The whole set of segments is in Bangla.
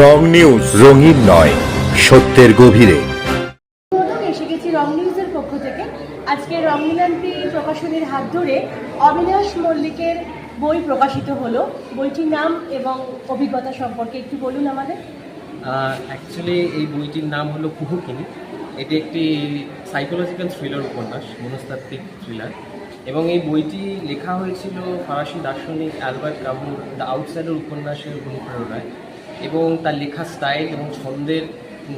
রং নিউজ রঙিন নয় সত্যের গভীরে। এসে গেছি রং নিউজের পক্ষ থেকে। আজকে রংমিলান্তি প্রকাশনীর হাত ধরে অবিনাশ মল্লিকের বই প্রকাশিত হলো। বইটির নাম এবং অভিজ্ঞতা সম্পর্কে একটু বলুন আমাদের। অ্যাকচুয়ালি এই বইটির নাম হলো কুহুকিনি এটি একটি সাইকোলজিক্যাল থ্রিলার উপন্যাস মনস্তাত্ত্বিক থ্রিলার এবং এই বইটি লেখা হয়েছিল ফরাসি দার্শনিক অ্যালবার্ট কাবুর দ্য আউটসাইডার উপন্যাসের অনুপ্রেরণায়। এবং তার লেখা স্টাইল এবং ছন্দের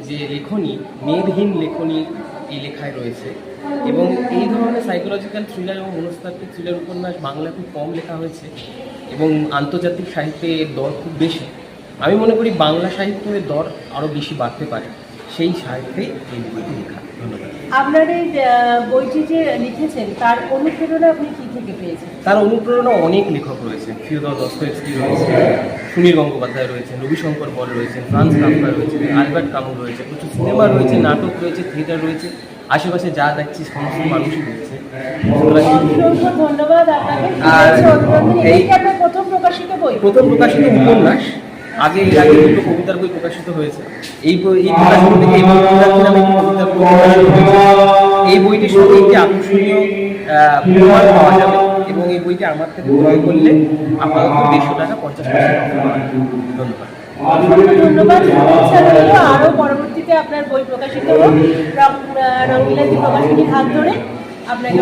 যে লেখনী, মেদহীন লেখনী এই লেখায় রয়েছে। এবং এই ধরনের সাইকোলজিক্যাল থ্রিলার এবং মনস্তাত্ত্বিক থ্রিলার উপন্যাস বাংলা খুব কম লেখা হয়েছে এবং আন্তর্জাতিক সাহিত্যে এর দর খুব বেশি। আমি মনে করি বাংলা সাহিত্যের দর আরও বেশি বাড়তে পারে। সেই সাহিত্যে এই লেখা। আপনার এই বইটি যে লিখেছেন তার অনুপ্রেরণা আপনি কী থেকে পেয়েছেন? তার অনুপ্রেরণা অনেক লেখক রয়েছে ফিওদর দস্তয়েভস্কি রয়েছে সুনীল গঙ্গোপাধ্যায় রয়েছেন রবিশঙ্কর বল রয়েছেন ফ্রান্স কাফকা রয়েছেন আলবার্ট কামু রয়েছে প্রচুর সিনেমা রয়েছে নাটক রয়েছে থিয়েটার রয়েছে আশেপাশে যা দেখছি সমস্ত মানুষই রয়েছে ধন্যবাদ আপনাকে। প্রথম প্রকাশিত বই। প্রথম প্রকাশিত উপন্যাস আগে এর আগে দুটো কবিতার বই প্রকাশিত হয়েছে। এই বই এই প্রকাশন থেকে এই একটি প্রমাণ পাওয়া যাবে এবং এই বইটি আমার থেকে ক্রয় করলে আপাতত দেড়শো টাকা, পঞ্চাশ। ধন্যবাদ ধন্যবাদ আরও পরবর্তীতে আপনার বই প্রকাশিত হোক রঙিলাতি প্রকাশনীর হাত ধরে আপনাকে।